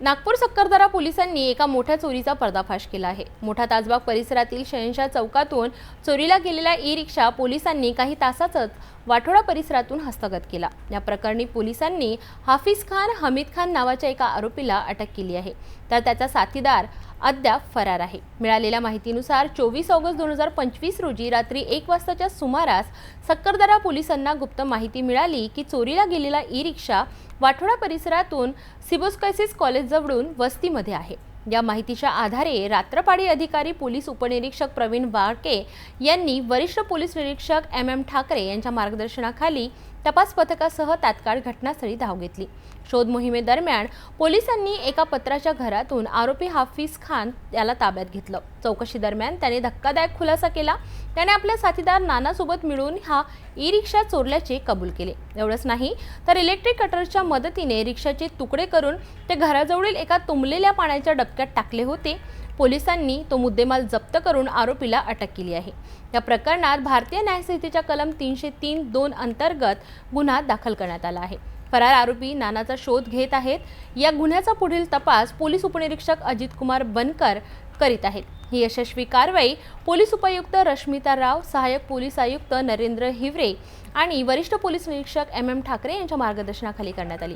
नागपूर सक्करदरा पोलिसांनी एका मोठ्या चोरीचा पर्दाफाश केला आहे. मोठा ताजबाग परिसरातील शहनशाह चौकातून चोरीला गेलेला ई रिक्षा पोलिसांनी काही तासातच वाठोडा परिसरातून हस्तगत केला. या प्रकरणी पोलिसांनी हाफिज खान हमीद खान नावाच्या एका आरोपीला अटक केली आहे. तर त्याचा साथीदार अद्याप फरार आहे. मिळालेल्या माहितीनुसार चोवीस ऑगस्ट दोन हजार पंचवीस रोजी रात्री एक वाजताच्या सुमारास सक्करदरा पोलिसांना गुप्त माहिती मिळाली की चोरीला गेलेला ई रिक्षा वाठोडा परिसरातून सिबोस्कायसिस कॉलेजजवळून वस्तीमध्ये आहे. या माहितीच्या आधारे रात्रपाडी अधिकारी पोलीस उपनिरीक्षक प्रवीण वाळके यांनी वरिष्ठ पोलीस निरीक्षक एम एम ठाकरे यांच्या मार्गदर्शनाखाली तपास पथकासह तात्काळ घटनास्थळी धाव घेतली. शोध मोहिमेदरम्यान पोलिसांनी एका पत्राच्या घरातून आरोपी हाफिज खान याला ताब्यात घेतलं. चौकशी दरम्यान त्याने धक्कादायक खुलासा केला. त्याने आपल्या साथीदार नानासोबत मिळून हा ई रिक्षा चोरल्याचे कबूल केले. एवढंच नाही तर इलेक्ट्रिक कटरच्या मदतीने रिक्षाचे तुकडे करून ते घराजवळील एका तुंबलेल्या पाण्याच्या डबक्यात टाकले होते पोलिसांनी तो मुद्देमाल जप्त करून आरोपीला अटक केली आहे. या प्रकरणात भारतीय न्यायसंहितेच्या कलम तीनशे तीन दोन अंतर्गत गुन्हा दाखल करण्यात आला आहे. फरार आरोपी नानाचा शोध घेत आहेत. या गुन्ह्याचा पुढील तपास पोलीस उपनिरीक्षक अजित कुमार बनकर करीत आहेत. ही यशस्वी कारवाई पोलीस उपायुक्त रश्मिता राव सहाय्यक पोलीस आयुक्त नरेंद्र हिवरे आणि वरिष्ठ पोलीस निरीक्षक एम एम ठाकरे यांच्या मार्गदर्शनाखाली करण्यात आली.